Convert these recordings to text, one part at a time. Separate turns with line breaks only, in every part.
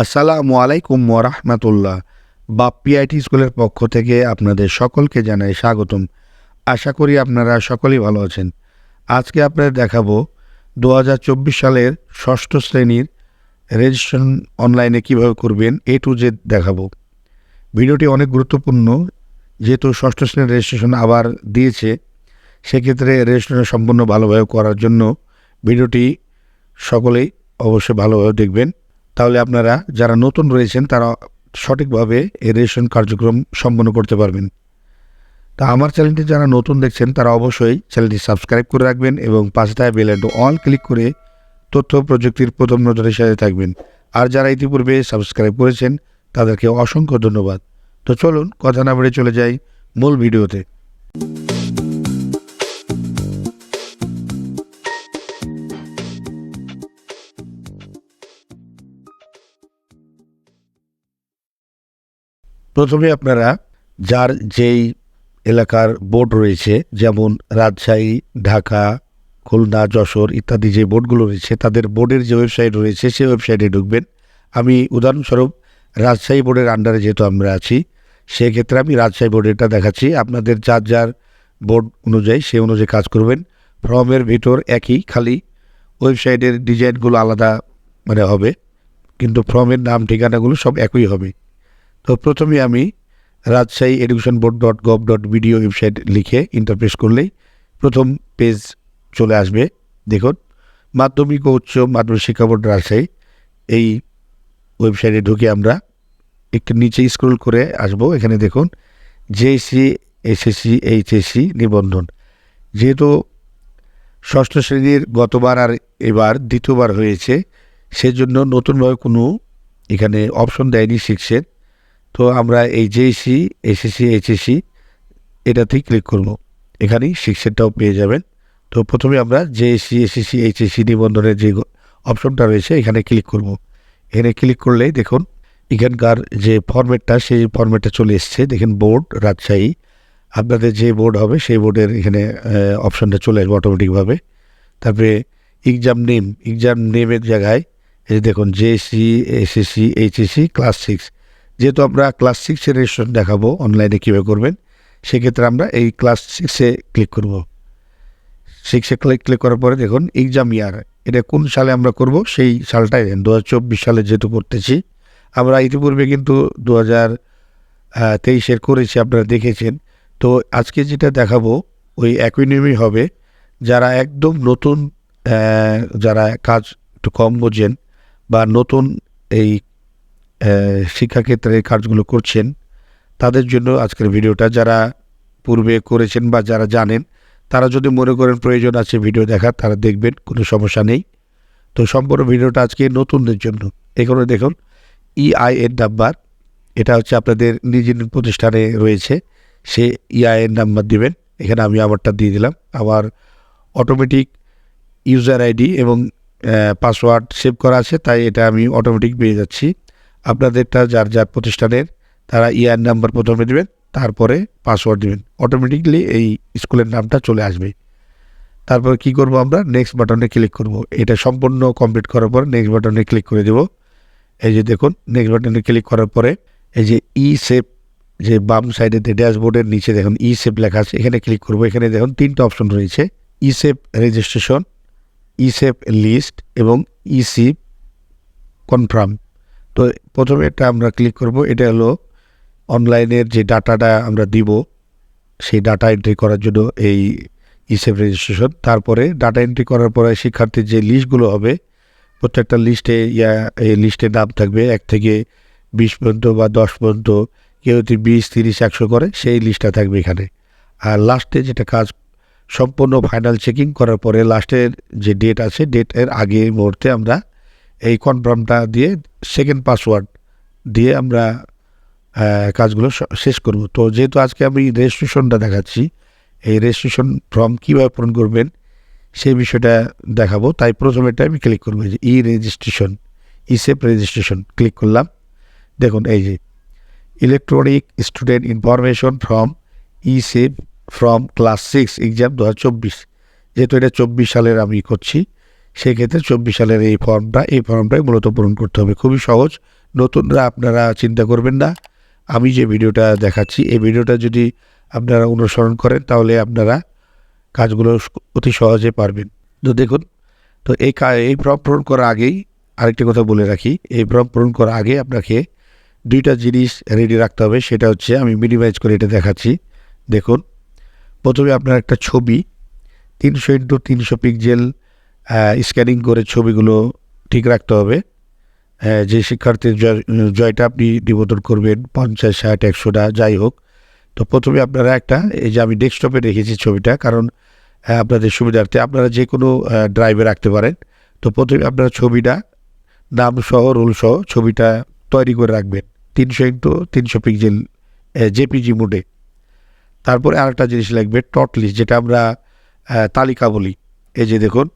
আসসালামু আলাইকুম ওরহমতুল্লাহ বা পিআইটি স্কুলের পক্ষ থেকে আপনাদের সকলকে জানাই স্বাগতম। আশা করি আপনারা সকলেই ভালো আছেন। আজকে আপনাদের দেখাবো দু হাজার চব্বিশ সালের ষষ্ঠ শ্রেণির রেজিস্ট্রেশন অনলাইনে কীভাবে করবেন এ টু জেড দেখাবো। ভিডিওটি অনেক গুরুত্বপূর্ণ, যেহেতু ষষ্ঠ শ্রেণির রেজিস্ট্রেশন আবার দিয়েছে, সেক্ষেত্রে রেজিস্ট্রেশন সম্পূর্ণ ভালোভাবে করার জন্য ভিডিওটি সকলেই অবশ্যই ভালোভাবে দেখবেন। তাহলে আপনারা যারা নতুন রয়েছেন, তারা সঠিকভাবে এই রেশন কার্যক্রম সম্পন্ন করতে পারবেন। তা আমার চ্যানেলটি যারা নতুন দেখছেন, তারা অবশ্যই চ্যানেলটি সাবস্ক্রাইব করে রাখবেন এবং পাশে থাকা বেল অল ক্লিক করে তথ্য প্রযুক্তির প্রথম নজরের সাথে থাকবেন। আর যারা ইতিপূর্বে সাবস্ক্রাইব করেছেন, তাদেরকে অসংখ্য ধন্যবাদ। তো চলুন, কথা না বেড়ে চলে যাই মূল ভিডিওতে। প্রথমে আপনারা যার যেই এলাকার বোর্ড রয়েছে, যেমন রাজশাহী, ঢাকা, খুলনা, যশোর ইত্যাদি যে বোর্ডগুলো রয়েছে, তাদের বোর্ডের যে ওয়েবসাইট রয়েছে সেই ওয়েবসাইটে ঢুকবেন। আমি উদাহরণস্বরূপ রাজশাহী বোর্ডের আন্ডারে যেহেতু আমরা আছি, সেক্ষেত্রে আমি রাজশাহী বোর্ডেরটা দেখাচ্ছি। আপনাদের যার যার বোর্ড অনুযায়ী সে অনুযায়ী কাজ করবেন। ফর্মের ভিতর একই, খালি ওয়েবসাইটের ডিজাইনগুলো আলাদা মানে হবে, কিন্তু ফর্মের নাম, ঠিকানাগুলো সব একই হবে। তো প্রথমে আমি Rajshahi education board dot gov dot BD website লিখে ইন্টারপ্রেস করলেই প্রথম পেজ চলে আসবে। দেখুন, মাধ্যমিক ও উচ্চ মাধ্যমিক শিক্ষা বোর্ড রাজশাহী। এই ওয়েবসাইটে ঢুকে আমরা একটু নিচে স্ক্রল করে আসব। এখানে দেখুন জেএসসি এসএসসি এইচএসসি নিবন্ধন। যেহেতু ষষ্ঠ শ্রেণির গতবার আর এবার দ্বিতীয়বার হয়েছে, সেজন্য নতুনভাবে কোনো এখানে অপশন দেয়নি শিখছেন তো আমরা এই জেএসসি এসএসসি এইচএসসি এটাতেই ক্লিক করব। এখানেই শিক্ষাটাও পেয়ে যাবেন। তো প্রথমে আমরা জেএসসি এসএসসি এইচএসসি নিবন্ধনের যে অপশনটা রয়েছে, এখানে ক্লিক করব। এখানে ক্লিক করলেই দেখুন, এখানকার যে ফরম্যাটটা সেই ফরম্যাটটা চলে এসছে। দেখেন বোর্ড রাজশাহী। আপনাদের যে বোর্ড হবে, সেই বোর্ডের এখানে অপশনটা চলে আসবে অটোমেটিকভাবে তারপরে এক্সাম নেম এক্সাম নেমের জায়গায়, এই দেখুন JSC SSC HSC class six যেহেতু আমরা ক্লাস সিক্সের রেজিস্ট্রেশন দেখাবো অনলাইনে কীভাবে করবেন, সেক্ষেত্রে আমরা এই ক্লাস সিক্সে ক্লিক করব। সিক্সে ক্লিক ক্লিক করার পরে দেখুন এক্সাম ইয়ার এটা কোন সালে আমরা করব? সেই সালটাই দেন দু সালে যেহেতু করতেছি। আমরা ইতিপূর্বে কিন্তু দু হাজার তেইশের করেছি আপনারা দেখেছেন। তো আজকে যেটা দেখাবো, ওই একই হবে, যারা একদম নতুন যারা কাজ একটু কম বোঝেন বা নতুন এই শিক্ষাক্ষেত্রে কাজগুলো করছেন, তাদের জন্য আজকের ভিডিওটা যারা পূর্বে করেছেন বা যারা জানেন, তারা যদি মনে করেন প্রয়োজন আছে ভিডিও দেখার, তারা দেখবেন, কোনো সমস্যা নেই। তো সম্পূর্ণ ভিডিওটা আজকে নতুনদের জন্য। এখানে দেখুন E ইআইএন নাম্বার এটা হচ্ছে আপনাদের নিজ প্রতিষ্ঠানে রয়েছে, সে ইআইএন নাম্বার দিবেন, এখানে আমি আমারটা দিয়ে দিলাম আবার অটোমেটিক ইউজার আইডি এবং পাসওয়ার্ড সেভ করা আছে, তাই এটা আমি অটোমেটিক পেয়ে যাচ্ছি। আপনাদেরটা যার যার প্রতিষ্ঠানের, তারা ইআইএন নাম্বার প্রথমে দেবেন, তারপরে পাসওয়ার্ড দেবেন। অটোমেটিকলি এই স্কুলের নামটা চলে আসবে। তারপর কি করব আমরা? নেক্সট বাটনে ক্লিক করব। এটা সম্পূর্ণ কমপ্লিট করার পর নেক্সট বাটনে ক্লিক করে দেব। এই যে দেখুন নেক্সট বাটনে ক্লিক করার পরে এই যে ই সেভ যে বাম সাইডে ড্যাশবোর্ডের নিচে দেখুন ই সেভ লেখা আছে। এখানে ক্লিক করব। এখানে দেখুন, তিনটা অপশন রয়েছে। E SIF registration e SIF list এবং ই সিভ কনফার্ম তো প্রথমে এটা আমরা ক্লিক করব। এটা হলো অনলাইনের যে ডাটাটা আমরা দিব, সেই ডাটা এন্ট্রি করার জন্য এই ইসেফ রেজিস্ট্রেশন তারপরে ডাটা এন্ট্রি করার পরে শিক্ষার্থীর যে লিস্টগুলো হবে, প্রত্যেকটা লিস্টে ইয়া, এই লিস্টে নাম থাকবে। এক থেকে বিশ পর্যন্ত বা দশ পর্যন্ত, কেউ যদি বিশ, তিরিশ, একশো করে, সেই লিস্টটা থাকবে এখানে। আর লাস্টে যেটা কাজ, সম্পূর্ণ ফাইনাল চেকিং করার পরে লাস্টের যে ডেট আছে ডেটের আগে মুহূর্তে আমরা এই কনফার্মটা দিয়ে সেকেন্ড পাসওয়ার্ড দিয়ে আমরা কাজগুলো শেষ করব। তো যেহেতু আজকে আমি রেজিস্ট্রেশনটা দেখাচ্ছি, এই রেজিস্ট্রেশন ফর্ম কীভাবে পূরণ করবেন সেই বিষয়টা দেখাবো। তাই প্রথমে এটা আমি ক্লিক করব যে e registration eSIF registration click করলাম। দেখুন, এই যে electronic student information form e SIF form class six exam দু হাজার চব্বিশ। যেহেতু এটা চব্বিশ সালের আমি করছি সেক্ষেত্রে চব্বিশ সালের এই ফর্মটা, এই ফর্মটাই মূলত পূরণ করতে হবে। খুবই সহজ। নতুনরা আপনারা চিন্তা করবেন না। আমি যে ভিডিওটা দেখাচ্ছি, এই ভিডিওটা যদি আপনারা অনুসরণ করেন, তাহলে আপনারা কাজগুলো অতি সহজে পারবেন। তো দেখুন, তো এই এই ফর্ম পূরণ করার আগেই আরেকটি কথা বলে রাখি। এই ফর্ম পূরণ করার আগে আপনাকে দুইটা জিনিস রেডি রাখতে হবে। সেটা হচ্ছে, আমি মিনিমাইজ করে এটা দেখাচ্ছি। দেখুন, প্রথমে আপনার একটা ছবি, তিনশো ইন্টু তিনশো পিক্সেল স্ক্যানিং করে ছবিগুলো ঠিক রাখতে হবে। আহ, যে শিক্ষার্থীর জয়- জয়টা আপনি নিবেদন করবেন পঞ্চাশ ষাট একশোটা যাই হোক। তো প্রথমে আপনারা একটা এই যে আমি ডেস্কটপে রেখেছি ছবিটা কারণ আহ, আপনাদের সুবিধার্থে আপনারা যে কোনো ড্রাইভে রাখতে পারেন। তো প্রথমে আপনারা ছবিটা নাম সহ রোল সহ ছবিটা তৈরি করে রাখবেন। তিনশো ইন্টু তিনশো পিক্সেল জেপিজি মোডে তারপরে আরেকটা জিনিস লাগবে টট লিস্ট যেটা আমরা তালিকা বলি। এই যে দেখুন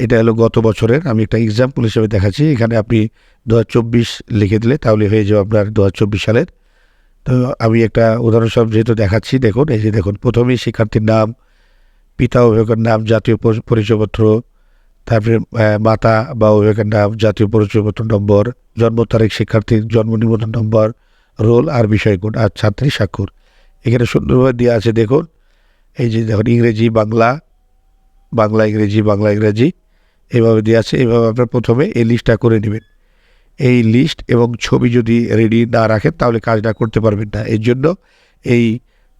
এটা হলো গত বছরের, আমি একটা এক্সাম্পল হিসেবে দেখাচ্ছি। এখানে আপনি দুহাজার চব্বিশ লিখে দিলে, তাহলে হয়ে যাবে আপনার দু হাজার চব্বিশ সালের। তো আমি একটা উদাহরণস্বরূপ যেহেতু দেখাচ্ছি, দেখুন, এই যে দেখুন, প্রথমেই শিক্ষার্থীর নাম, পিতা অভিভাবকের নাম, জাতীয় পরিচয়পত্র, তারপরে মাতা বা অভিভাবকের নাম, জাতীয় পরিচয়পত্র নম্বর, জন্ম তারিখ, শিক্ষার্থীর জন্ম নিবন্ধন নম্বর, রোল আর বিষয়গুণ, আর ছাত্রী স্বাক্ষর। এখানে সুন্দরভাবে দেওয়া আছে, দেখুন, এই যে দেখুন, ইংরেজি, বাংলা বাংলা, ইংরেজি বাংলা, ইংরেজি। এভাবে দেওয়া আছে, এভাবে আপনার প্রথমে এই লিস্টটা করে নেবেন। এই লিস্ট এবং ছবি যদি রেডি না রাখেন, তাহলে কাজটা করতে পারবেন না। এর জন্য এই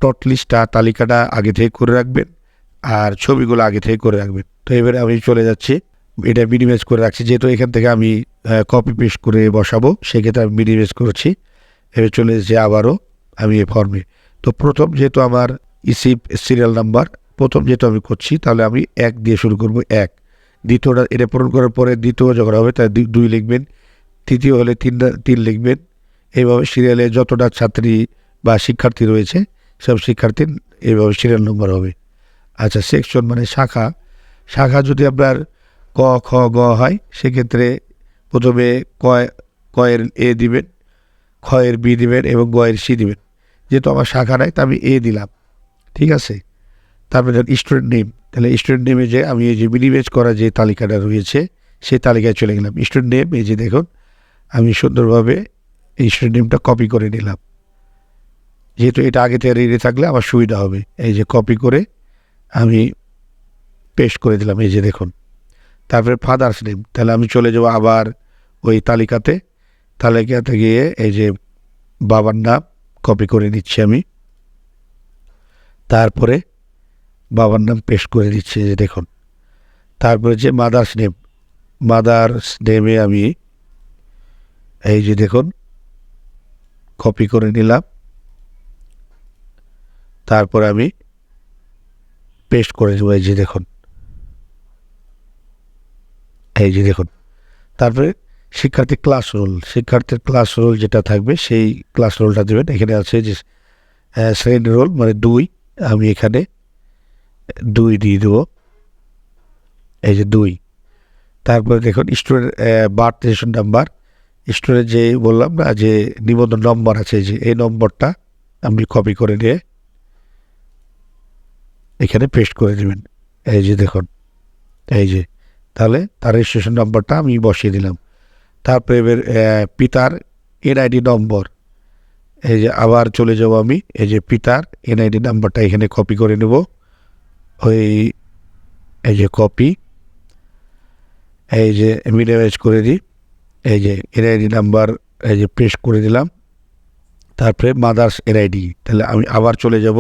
টট লিস্টটা তালিকাটা আগে থেকে করে রাখবেন আর ছবিগুলো আগে থেকে করে রাখবেন। তো এবারে আমি চলে যাচ্ছি। এটা মিনিমাইজ করে রাখছি। যেহেতু এখান থেকে আমি কপি পেস্ট করে বসাবো, সেক্ষেত্রে আমি মিনিমাইজ করেছি। এবার চলে এসেছি আবারও আমি এ। ফর্মে তো প্রথম যেহেতু আমার ইসিপ সিরিয়াল নাম্বার প্রথম যেহেতু আমি করছি, তাহলে আমি এক দিয়ে শুরু করব, এক। দ্বিতীয়টা এটা পূরণ করার পরে দ্বিতীয় যখন হবে দুই- দুই লিখবেন। তৃতীয় হলে তিন তিন লিখবেন। এইভাবে সিরিয়ালে যতটা ছাত্রী বা শিক্ষার্থী রয়েছে, সব শিক্ষার্থীর এইভাবে সিরিয়াল নম্বর হবে। আচ্ছা সেকশন মানে শাখা। শাখা যদি আপনার ক, খ, গ হয়, সেক্ষেত্রে প্রথমে কয়, কয়ের এ দিবেন খয়ের বি দিবেন এবং গয়ের সি দিবেন। যেহেতু আমার শাখা নাই, তা আমি এ দিলাম। ঠিক আছে? তারপরে স্টুডেন্ট নেম। তাহলে স্টুডেন্ট নেমে যে আমি এই যে মিনিমাইজ করা যে তালিকাটা রয়েছে, সেই তালিকায় চলে গেলাম। স্টুডেন্ট নেম, এই যে দেখুন, আমি সুন্দরভাবে এই স্টুডেন্ট নেমটা কপি করে নিলাম। যেহেতু এটা আগে থেকে রেডি থাকলে আমার সুবিধা হবে। এই যে কপি করে আমি পেস্ট করে দিলাম, এই যে দেখুন। তারপরে ফাদার্স নেম তাহলে আমি চলে যাব আবার ওই তালিকাতে। তালিকাতে গিয়ে এই যে বাবার নাম কপি করে নিচ্ছি আমি। তারপরে বাবার নাম পেস্ট করে দিচ্ছে যে দেখুন। তারপরে যে মাদার্স নেম মাদার্স নেমে আমি এই যে দেখুন কপি করে নিলাম। তারপর আমি পেস্ট করে দেবো এই যে দেখুন। এই যে দেখুন। তারপরে শিক্ষার্থী ক্লাস রোল শিক্ষার্থীর ক্লাস রোল যেটা থাকবে সেই ক্লাস রোলটা দেবেন। এখানে আছে যে শ্রেণি রোল মানে দুই আমি এখানে দুই দিয়ে দেবো। এই যে দুই। তারপরে দেখুন student birth registration number. Student যে বললাম না, যে নিবন্ধন নম্বর আছে, যে এই নম্বরটা আপনি কপি করে নিয়ে এখানে পেস্ট করে দেবেন এই যে দেখুন, এই যে। তাহলে তার রেজিস্ট্রেশন নম্বরটা আমি বসিয়ে দিলাম। তারপরে এবার পিতার এনআইডি নম্বর। এই যে আবার চলে যাব আমি। এই যে পিতার এনআইডি নাম্বারটা এখানে কপি করে নেব। ওই এই যে কপি এই যে মিনিমাইজ করে দিই, এই যে এনআইডি নাম্বার এই যে পেস্ট করে দিলাম, তারপরে মাদার্স এনআইডি তাহলে আমি আবার চলে যাব।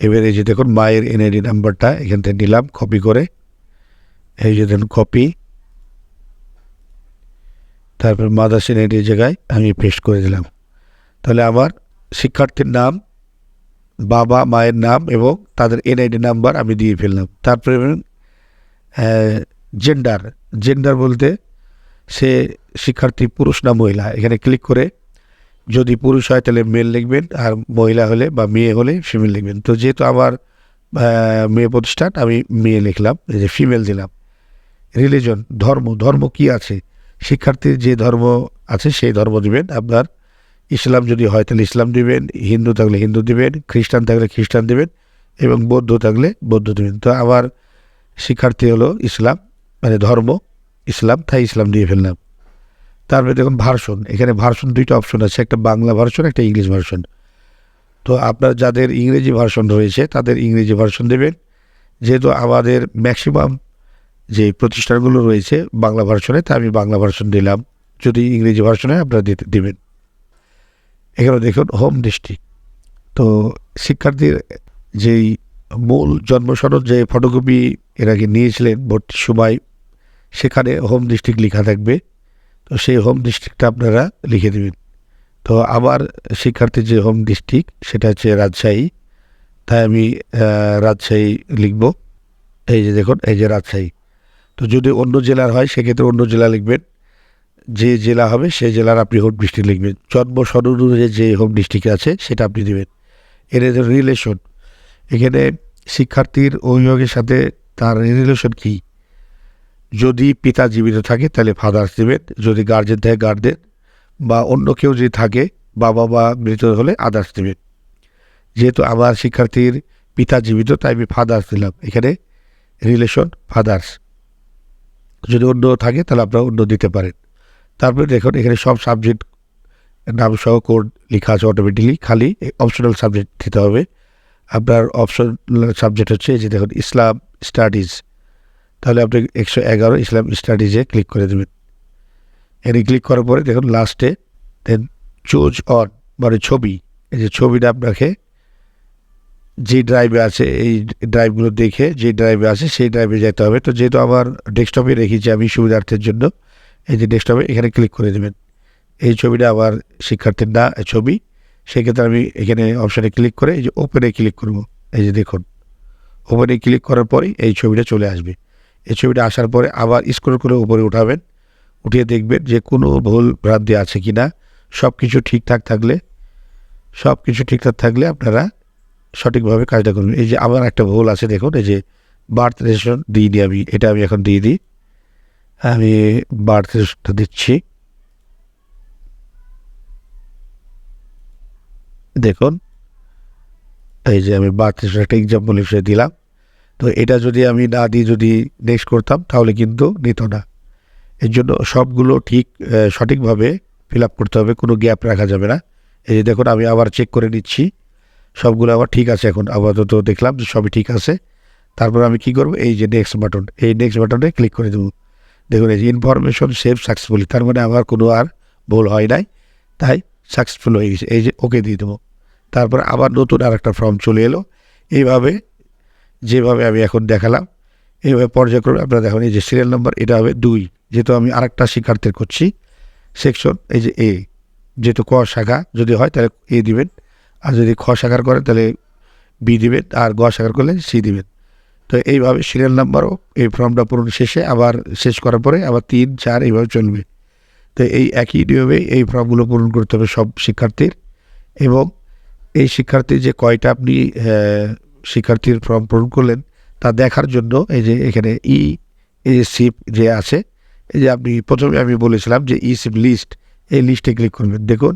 এবার এই যে দেখুন, মায়ের এনআইডি নাম্বারটা এখান থেকে নিলাম কপি করে। এই যে দেখুন কপি তারপর মাদার্স এনআইডির জায়গায় আমি পেস্ট করে দিলাম। তাহলে আমার শিক্ষার্থীর নাম বাবা, মায়ের নাম এবং তাদের এনআইডি নাম্বার আমি দিয়ে ফেললাম। তারপরে জেন্ডার জেন্ডার বলতে সে শিক্ষার্থী পুরুষ না মহিলা। এখানে ক্লিক করে যদি পুরুষ হয় তাহলে মেল লিখবেন আর মহিলা হলে বা মেয়ে হলে ফিমেল লিখবেন। তো যেহেতু আমার মেয়ে প্রতিষ্ঠান, আমি মেয়ে লিখলাম, এই যে ফিমেল দিলাম। রিলিজন ধর্ম ধর্ম কি আছে? শিক্ষার্থীর যে ধর্ম আছে সেই ধর্ম দিবেন। আপনার ইসলাম যদি হয়, তাহলে ইসলাম দিবেন, হিন্দু থাকলে হিন্দু দিবেন, খ্রিস্টান থাকলে খ্রিস্টান দিবেন এবং বৌদ্ধ থাকলে বৌদ্ধ দিবেন। তো আমার শিক্ষার্থী হলো ইসলাম মানে ধর্ম, ইসলাম, তাই ইসলাম দিয়ে ফেললাম। তারপরে দেখুন ভার্সন, এখানে ভার্সন দুইটা অপশন আছে, একটা বাংলা ভার্সন, একটা ইংলিশ ভার্সন। তো আপনার যাদের ইংরেজি ভার্সন রয়েছে, তাদের ইংরেজি ভার্সন দেবেন। যেহেতু আমাদের ম্যাক্সিমাম যে প্রতিষ্ঠানগুলো রয়েছে বাংলা ভার্সনে, তা আমি বাংলা ভার্সন দিলাম। যদি ইংরেজি ভার্সনে আপনারা দিতে, দেবেন। এখানে দেখুন হোম ডিস্ট্রিক্ট। তো শিক্ষার্থীর যেই মূল জন্মসনদ যে ফটোকপি এর আগে নিয়েছিলেন ভর্তির সময় সেখানে হোম ডিস্ট্রিক্ট লেখা থাকবে। তো সেই হোম ডিস্ট্রিক্টটা আপনারা লিখে দেবেন। তো আমার শিক্ষার্থীর যে হোম ডিস্ট্রিক্ট সেটা হচ্ছে রাজশাহী। তাই আমি রাজশাহী লিখব। এই যে দেখুন, এই যে রাজশাহী। তো যদি অন্য জেলার হয়, সেক্ষেত্রে অন্য জেলা লিখবেন। যে জেলা হবে সেই জেলার আপনি হোম ডিস্ট্রিক্ট লিখবেন। জন্ম সন যে হোম ডিস্ট্রিক্ট আছে, সেটা আপনি দেবেন। এর রিলেশন এখানে শিক্ষার্থীর অভিভাবকের সাথে তার রিলেশন কী? যদি পিতা জীবিত থাকে, তাহলে ফাদার্স দেবেন। যদি গার্জেন থাকে গার্জেন বা অন্য কেউ যদি থাকে, বাবা বা মৃত হলে আদার্স দেবেন। যেহেতু আমার শিক্ষার্থীর পিতা জীবিত, তাই আমি ফাদার্স দিলাম। এখানে রিলেশন ফাদার্স যদি অন্য থাকে, তাহলে আপনারা অন্য দিতে পারেন। তারপরে দেখুন, এখানে সব সাবজেক্ট নাম সহ কোড লেখা আছে অটোমেটিকলি খালি অপশনাল সাবজেক্ট দিতে হবে। আপনার অপশনাল সাবজেক্ট হচ্ছে যে দেখুন ইসলাম স্টাডিজ তাহলে আপনি একশো এগারো ইসলাম স্টাডিজে ক্লিক করে দেবেন। এখানে ক্লিক করার পরে দেখুন লাস্টে দেন চুজ অন মানে ছবি। এই যে ছবিটা আপনাকে যে ড্রাইভে আছে, এই ড্রাইভগুলো দেখে যে ড্রাইভে আছে, সেই ড্রাইভে যেতে হবে। তো যেহেতু আমার ডেস্কটপে রেখেছি আমি সুবিধার্থের জন্য এই যে ডেস্কটপে এখানে ক্লিক করে দেবেন। এই ছবিটা আবার শিক্ষার্থীর না ছবি। সেক্ষেত্রে আমি এখানে অপশানে ক্লিক করে এই যে ওপেনে ক্লিক করব। এই যে দেখুন। ওপেনে ক্লিক করার পরেই এই ছবিটা চলে আসবে। এই ছবিটা আসার পরে আবার স্ক্রল করে উপরে উঠাবেন। উঠিয়ে দেখবেন যে কোনো ভুল ভ্রান্তি আছে কি না সব কিছু ঠিকঠাক থাকলে সব কিছু ঠিকঠাক থাকলে আপনারা সঠিকভাবে কাজটা করবেন। এই যে আমার একটা ভুল আছে দেখুন। এই যে বার্থ রেশন দিইনি আমি। এটা আমি এখন দিয়ে দিই। আমি বার্থ রেশনটা দিচ্ছি। দেখুন, এই যে আমি রেশন একটা এক্সাম্পল হিসেবে দিলাম। তো এটা যদি আমি না দিয়ে যদি নেক্সট করতাম, তাহলে কিন্তু নিত না। এর জন্য সবগুলো ঠিক সঠিকভাবে ফিল আপ করতে হবে, কোনো গ্যাপ রাখা যাবে না। এই যে দেখুন, আমি আবার চেক করে নিচ্ছি। সবগুলো আবার ঠিক আছে এখন, আপাতত দেখলাম যে সবই ঠিক আছে। তারপর আমি কি করব? এই যে নেক্সট বাটন এই নেক্সট বাটনে ক্লিক করে দেবো। দেখুন, এই যে ইনফরমেশন সেভ সাকসেসফুলি তার মানে আমার কোনো আর ভুল হয় নাই, তাই সাকসেসফুল হয়ে গেছে, এই যে ওকে দিয়ে দেবো। তারপর আবার নতুন আর একটা ফর্ম চলে এলো, এইভাবে, যেভাবে আমি এখন দেখালাম, এইভাবে পর্যায়ক্রমে আপনারা দেখুন, এই যে সিরিয়াল নাম্বার এটা হবে দুই, যেহেতু আমি আরেকটা শিক্ষার্থীর করছি সেকশন এই যে এ যেহেতু ক শাখা যদি হয়, তাহলে এ দিবেন, আর যদি খ শাখার করেন তাহলে বি দিবেন, আর গ শাখার করলে সি দিবেন। তো এইভাবে সিরিয়াল নাম্বারও এই ফর্মটা পূরণ শেষে আবার শেষ করার পরে আবার তিন, চার এইভাবে চলবে। তো এই একই নিয়মে এই ফর্মগুলো পূরণ করতে হবে সব শিক্ষার্থীর এবং এই শিক্ষার্থী যে কয়টা আপনি শিক্ষার্থীর ফর্ম পূরণ করলেন তা দেখার জন্য এই যে এখানে ই এই যে সিপ যে আছে, এই যে আপনি প্রথমে আমি বলেছিলাম যে ই সিপ লিস্ট এই লিস্টে ক্লিক করবেন। দেখুন,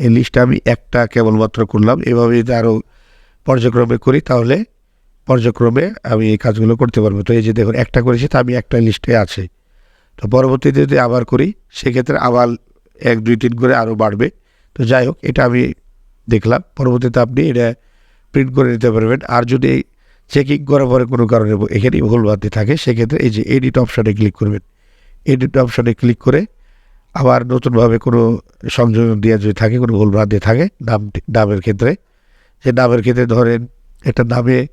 এই লিস্টটা আমি একটা কেবলমাত্র করলাম। এভাবে যদি আরও পর্যায়ক্রমে করি তাহলে পর্যায়ক্রমে আমি এই কাজগুলো করতে পারব। তো এই যে দেখুন, একটা করেছি তা আমি একটা লিস্টে আছে। তো পরবর্তীতে যদি আবার করি, সেক্ষেত্রে আবার এক, দুই, তিন করে আরও বাড়বে। তো যাই হোক, এটা আমি দেখলাম। পরবর্তীতে আপনি এটা প্রিন্ট করে নিতে পারবেন। আর যদি চেকিং করার পরে কোনো কারণে এখানেই ভুল বাদে থাকে, সেক্ষেত্রে এই যে এডিট অপশানে ক্লিক করবেন। এডিট অপশানে ক্লিক করে আবার নতুনভাবে কোনো সংযোজন দেওয়া যদি থাকে, কোনো ভুল ভ্রান্তি থাকে নাম নামের ক্ষেত্রে। যে নামের ক্ষেত্রে ধরেন, একটা নামে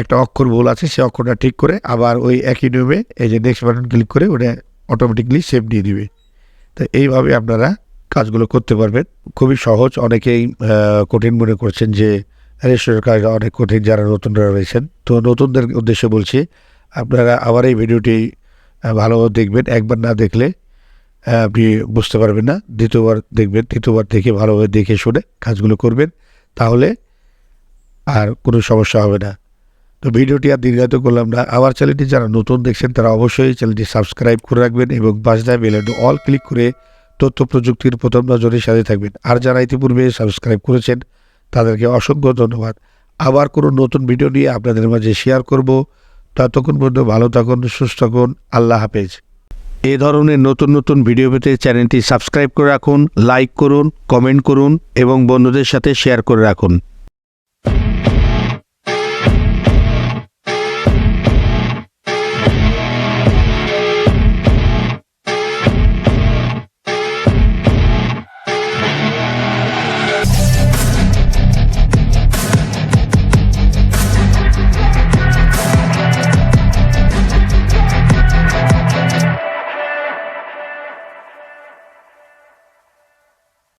একটা অক্ষর ভুল আছে, সে অক্ষরটা ঠিক করে আবার ওই একই নিয়মে এই যে নেক্সট বাটন ক্লিক করে ওটা অটোমেটিকলি সেভ দিয়ে দিবে। তো এইভাবে আপনারা কাজগুলো করতে পারবেন। খুবই সহজ, অনেকেই কঠিন মনে করছেন যে রেজিস্ট্রেশন কাজ অনেক কঠিন, যারা নতুনরা রয়েছেন। তো নতুনদের উদ্দেশ্যে বলছি, আপনারা আবার এই ভিডিওটি ভালোভাবে দেখবেন। একবার না দেখলে আপনি বুঝতে পারবেন না। দ্বিতীয়বার দেখবেন, তৃতীয়বার দেখে ভালোভাবে দেখে শুনে কাজগুলো করবেন। তাহলে আর কোনো সমস্যা হবে না। তো ভিডিওটি আর দীর্ঘায়িত করলাম না। আমার চ্যানেলটি যারা নতুন দেখছেন, তারা অবশ্যই চ্যানেলটি সাবস্ক্রাইব করে রাখবেন এবং বাজদায় বেলেন অল ক্লিক করে তথ্য প্রযুক্তির প্রথম নজরের সাথে থাকবেন। আর যারা ইতিপূর্বে সাবস্ক্রাইব করেছেন, তাদেরকে অসংখ্য ধন্যবাদ। আবার কোনো নতুন ভিডিও নিয়ে আপনাদের মাঝে শেয়ার করব। ততক্ষণ পর্যন্ত ভালো থাকুন, সুস্থ থাকুন, আল্লাহ হাফেজ। এ ধরনের নতুন নতুন ভিডিও পেতে চ্যানেলটি সাবস্ক্রাইব করে রাখুন, লাইক করুন, কমেন্ট করুন এবং বন্ধুদের সাথে শেয়ার করে রাখুন।